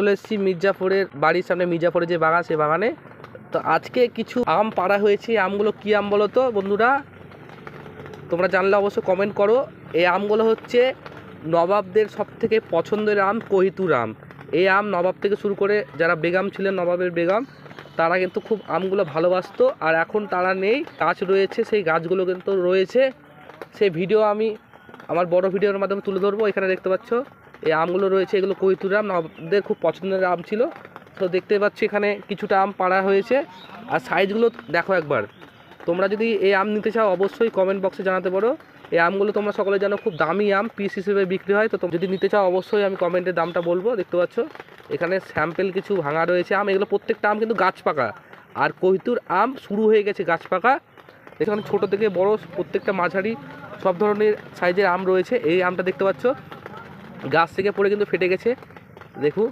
চলে এসেছি মির্জাপুরের বাড়ির সামনে, মির্জাপুরের যে বাগান, সেই বাগানে। তো আজকে কিছু আম পাড়া হয়েছে। আমগুলো কী আম বলো তো, বন্ধুরা? তোমরা জানলে অবশ্যই কমেন্ট করো। এই আমগুলো হচ্ছে নবাবদের সব থেকে পছন্দের আম, কহিতুর আম। এই আম নবাব থেকে শুরু করে যারা বেগম ছিলেন, নবাবের বেগম, তারা কিন্তু খুব আমগুলো ভালোবাসতো। আর এখন তারা নেই। গাছ রয়েছে, সেই গাছগুলো কিন্তু রয়েছে। সেই ভিডিও আমি আমার বড় ভিডিওর মাধ্যমে তুলে ধরবো, এখানে দেখতে পাচ্ছ। এই আমগুলো রয়েছে, এগুলো কৈতুর আম, আমাদের খুব পছন্দের আম ছিল। তো দেখতে পাচ্ছি এখানে কিছুটা আম পাড়া হয়েছে। আর সাইজগুলো দেখো একবার। তোমরা যদি এই আম নিতে চাও, অবশ্যই কমেন্ট বক্সে জানাতে পারো। এই আমগুলো তোমরা সকলে জানো, খুব দামি আম পিস হিসেবে বিক্রি হয়। তো যদি নিতে চাও, অবশ্যই আমি কমেন্টে দামটা বলব, দেখতে পাচ্ছ। এখানে স্যাম্পেল কিছু ভাঙা রয়েছে আম। এগুলো প্রত্যেকটা আম কিন্তু গাছ পাকা। আর কৈতুর আম শুরু হয়ে গেছে গাছ পাকা। এখানে ছোট থেকে বড় প্রত্যেকটা মাঝারি সব ধরনের সাইজের আম রয়েছে। এই আমটা দেখতে পাচ্ছ? গাছ থেকে পড়ে কিন্তু ফেটে গেছে। দেখো।